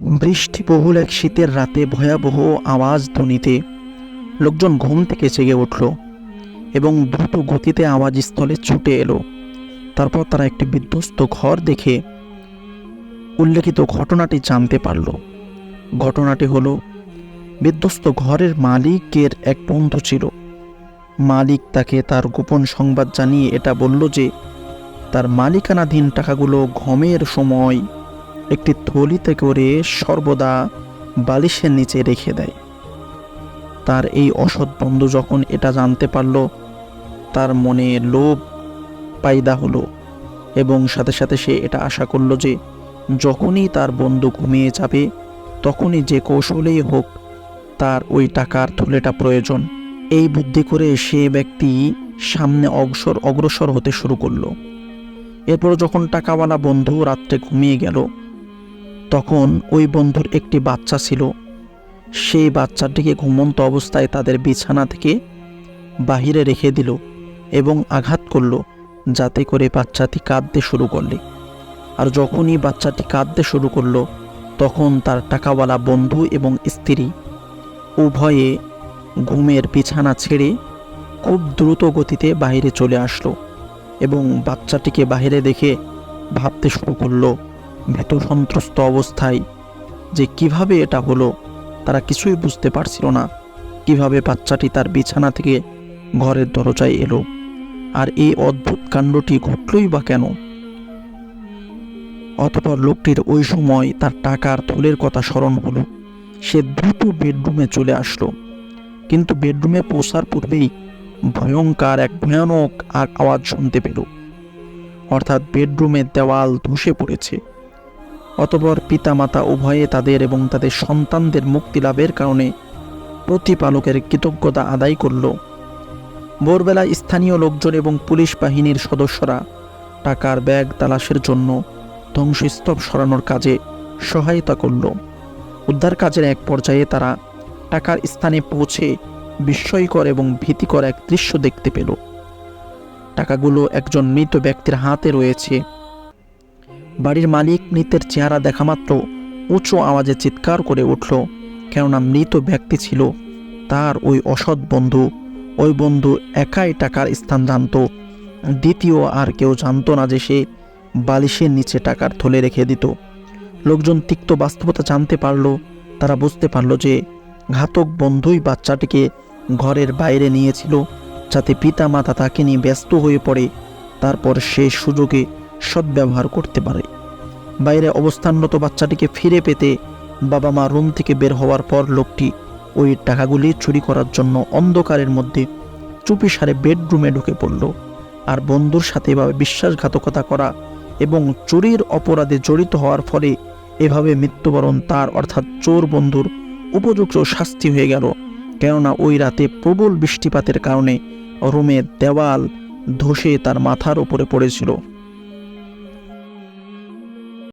বৃষ্টিবহুল এক শীতের রাতে ভয়াবহ আওয়াজ ধ্বনিতে। লোকজন ঘুম থেকে জেগে উঠল এবং দ্রুত গতিতে আওয়াজস্থলে ছুটে এলো। তারপর তারা একটি বিধ্বস্ত ঘর দেখে উল্লেখিত ঘটনাটি জানতে পারল। ঘটনাটি হলো, বিধ্বস্ত ঘরের মালিকের এক বন্ধু ছিল। মালিক তাকে তার গোপন সংবাদ জানিয়ে এটা বলল যে, তার মালিকানাধীন টাকাগুলো ঘমের সময় একটি থলিতে করে সর্বদা বালিশের নিচে রেখে দেয়। তার এই অসৎ বন্ধু যখন এটা জানতে পারল, তার মনে লোভ পায়দা হলো এবং সাথে সাথে সে এটা আশা করল যে যখনই তার বন্ধু ঘুমিয়ে যাবে, তখনই যে কৌশলেই হোক তার ওই টাকার থলেটা প্রয়োজন। এই বুদ্ধি করে সে ব্যক্তি সামনে অগ্রসর অগ্রসর হতে শুরু করল। এরপর যখন টাকাওয়ালা বন্ধু রাত্রে ঘুমিয়ে গেল তখন ওই বন্ধুর একটি বাচ্চা ছিল। সেই বাচ্চাটিকে ঘুমন্ত অবস্থায় তাদের বিছানা থেকে বাহিরে রেখে দিল এবং আঘাত করল, যাতে করে বাচ্চাটি কাঁদতে শুরু করলে। আর যখনই বাচ্চাটি কাঁদতে শুরু করল, তখন তার টাকাওয়ালা বন্ধু এবং স্ত্রী উভয়ে ঘুমের বিছানা ছেড়ে খুব দ্রুত গতিতে বাইরে চলে আসলো এবং বাচ্চাটিকে বাইরে দেখে ভাবতে শুরু করল ভীত সন্ত্রস্ত অবস্থায়। যে কীভাবে এটা হলো, তারা কিছুই বুঝতে পারছিল না। কীভাবে বাচ্চাটি তার বিছানা থেকে ঘরের দরজায় এলো, আর এই অদ্ভুত কাণ্ডটি ঘটলই বা কেন? অতপর লোকটির ওই সময় তার টাকার থলের কথা স্মরণ হলো। সে দ্রুত বেডরুমে চলে আসলো। কিন্তু বেডরুমে পৌঁছার পূর্বেই ভয়ঙ্কর এক ভয়ানক আর আওয়াজ শুনতে পেল। অর্থাৎ বেডরুমের দেওয়াল ধসে পড়েছে। অতপর পিতামাতা উভয়ে তাদের এবং তাদের সন্তানদের মুক্তি লাভের কারণে প্রতিপালকের কৃতজ্ঞতা আদায় করল। ভোরবেলায় স্থানীয় লোকজন এবং পুলিশ বাহিনীর সদস্যরা টাকার ব্যাগ তালাশের জন্য ধ্বংসস্তূপ সরানোর কাজে সহায়তা করল। উদ্ধার কাজের এক পর্যায়ে তারা টাকার স্থানে পৌঁছে বিস্ময়কর এবং ভীতিকর এক দৃশ্য দেখতে পেল। টাকাগুলো একজন মৃত ব্যক্তির হাতে রয়েছে। বাড়ির মালিক মৃতের চেহারা দেখা মাত্র উঁচু আওয়াজে চিৎকার করে উঠল, কেননা মৃত ব্যক্তি ছিল তার ওই অসৎ বন্ধু। ওই বন্ধু একাই টাকার স্থান জানত। দ্বিতীয় আর কেউ জানতো না যে সে বালিশের নিচে টাকার থলে রেখে দিত। লোকজন তিক্ত বাস্তবতা জানতে পারল, তারা বুঝতে পারল যে ঘাতক বন্ধুই বাচ্চাটিকে ঘরের বাইরে নিয়েছিল, যাতে পিতা মাতা তাকে নিয়ে ব্যস্ত হয়ে পড়ে। তারপর সে সুযোগে সদ্ব্যবহার করতে পারে। বাইরে অবস্থানরত বাচ্চাটিকে ফিরে পেতে বাবা মা রুম থেকে বের হওয়ার পর লোকটি ওই টাকাগুলি চুরি করার জন্য অন্ধকারের মধ্যে চুপিসারে বেডরুমে ঢুকে পড়ল আর বন্ধুর সাথে এভাবে বিশ্বাসঘাতকতা করা এবং চুরির অপরাধে জড়িত হওয়ার ফলে এভাবে মৃত্যুবরণ তার অর্থাৎ চোর বন্ধুর উপযুক্ত শাস্তি হয়ে গেল। কেননা ওই রাতে প্রবল বৃষ্টিপাতের কারণে রুমের দেওয়াল ধসে তার মাথার উপরে পড়েছিল।